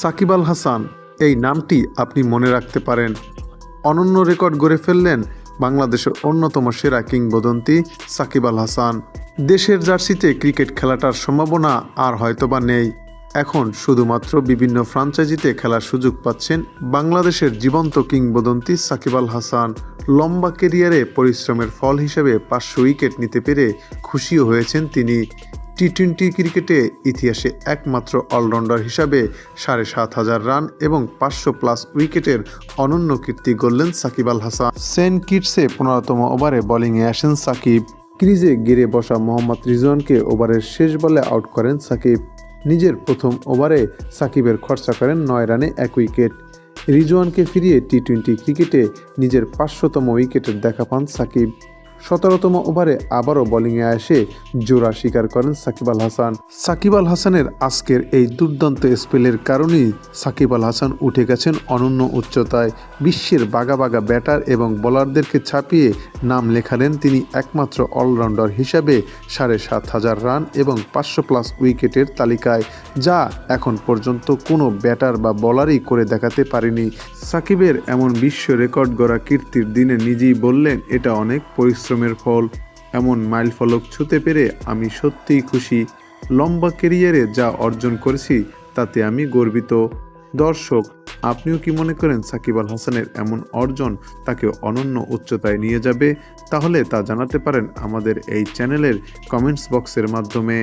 সাকিব আল হাসান, এই নামটি আপনি মনে রাখতে পারেন। অনন্য রেকর্ড গড়ে ফেললেন বাংলাদেশের অন্যতম সেরা কিংবদন্তি সাকিব আল হাসান। দেশের জার্সিতে ক্রিকেট খেলাটার সম্ভাবনা আর হয়তোবা নেই। এখন শুধুমাত্র বিভিন্ন ফ্রাঞ্চাইজিতে খেলার সুযোগ পাচ্ছেন বাংলাদেশের জীবন্ত কিংবদন্তি সাকিব আল হাসান। লম্বা কেরিয়ারে পরিশ্রমের ফল হিসেবে পাঁচশো উইকেট নিতে পেরে খুশিও হয়েছেন তিনি। টি টোয়েন্টি ক্রিকেটে ইতিহাসে একমাত্র অলরাউন্ডার হিসাবে সাড়ে সাত হাজার রান এবং পাঁচশো প্লাস উইকেটের অনন্য কীর্তি গড়লেন সাকিব আল হাসান। সেন্ট কিটসে পনেরোতম ওভারে বোলিংয়ে আসেন সাকিব। ক্রিজে গিরে বসা মোহাম্মদ রিজওয়ানকে ওভারের শেষ বলে আউট করেন সাকিব। নিজের প্রথম ওভারে সাকিবের খরচা করেন নয় রানে এক উইকেট রিজওয়ানকে ফিরিয়ে টি টোয়েন্টি ক্রিকেটে নিজের পাঁচশোতম উইকেটের দেখা পান সাকিব। সতেরোতম ওভারে আবারও বোলিংয়ে এসে জোড়া স্বীকার করেন সাকিব আল হাসান। সাকিব আল হাসানের আজকের এই দুর্দান্ত স্পেলের কারণেই সাকিব আল হাসান উঠে গেছেন অনন্য উচ্চতায়। বিশ্বের বাগা বাগা ব্যাটার এবং বোলারদেরকে ছাপিয়ে নাম লেখালেন তিনি একমাত্র অলরাউন্ডার হিসাবে সাড়ে সাত হাজার রান এবং পাঁচশো প্লাস উইকেটের তালিকায়, যা এখন পর্যন্ত কোনো ব্যাটার বা বলারই করে দেখাতে পারেনি। সাকিবের এমন বিশ্ব রেকর্ড গড়া কীর্তির দিনে নিজেই বললেন, এটা অনেক পরিশ্রমের ফল, এমন মাইল ফলক ছুতে পেরে আমি সত্যিই খুশি। লম্বা কেরিয়ারে যা অর্জন করেছি, তাতে আমি গর্বিত। দর্শক, আপনিও কি মনে করেন সাকিব আল হাসানের এমন অর্জন তাকে অনন্য উচ্চতায় নিয়ে যাবে? তাহলে তা জানাতে পারেন আমাদের এই চ্যানেলের কমেন্টস বক্সের মাধ্যমে।